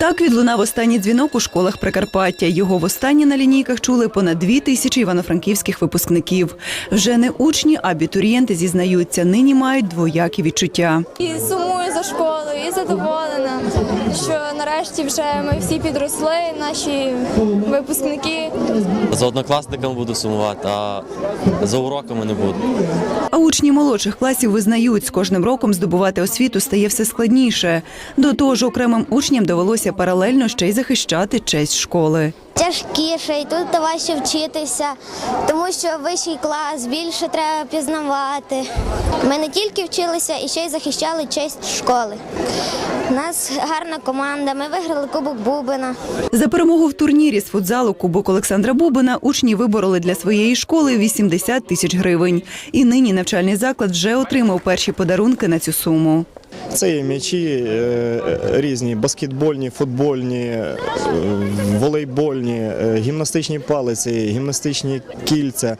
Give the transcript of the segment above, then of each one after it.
Так відлунав останній дзвінок у школах Прикарпаття. Його востаннє на лінійках чули понад дві тисячі івано-франківських випускників. Вже не учні, а абітурієнти зізнаються, нині мають двоякі відчуття. І сумую за школою, і задоволена, що нарешті вже ми всі підросли, наші випускники. За однокласниками буду сумувати, а за уроками не буду. А учні молодших класів визнають, з кожним роком здобувати освіту стає все складніше. До того ж, окремим учням довелося паралельно ще й захищати честь школи. тяжкіше, і тут важче вчитися, тому що вищий клас більше треба пізнавати. Ми не тільки вчилися, і ще й захищали честь школи. У нас гарна команда, ми виграли Кубок Бубина. За перемогу в турнірі з футзалу Кубок Олександра Бубина учні вибороли для своєї школи 80 тисяч гривень. І нині навчальний заклад вже отримав перші подарунки на цю суму. Це є м'ячі е, різні: баскетбольні, футбольні, е, волейбольні, е, гімнастичні палиці, гімнастичні кільця,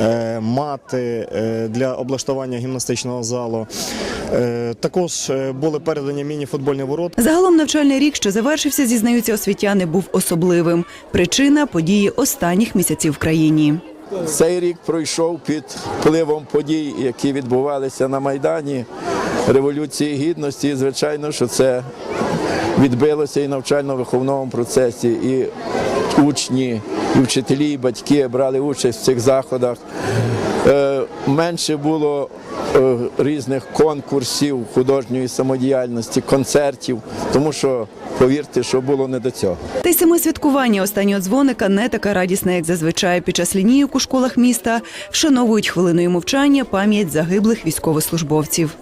е, мати е, для облаштування гімнастичного залу. Е, Також е, були передані міні-футбольні ворота. Загалом навчальний рік, що завершився, зізнаються освітяни, був особливим. Причина події останніх місяців в країні. Цей рік пройшов під впливом подій, які відбувалися на Майдані, Революції Гідності. І, звичайно, що це відбилося і навчально-виховному процесі, і учні, і вчителі, і батьки брали участь в цих заходах. Е, Менше було е, різних конкурсів художньої самодіяльності, концертів, тому що, повірте, що було не до цього. Та й саме святкування останнього дзвоника не така радісна, як зазвичай. Під час лінійок у школах міста вшановують хвилиною мовчання пам'ять загиблих військовослужбовців.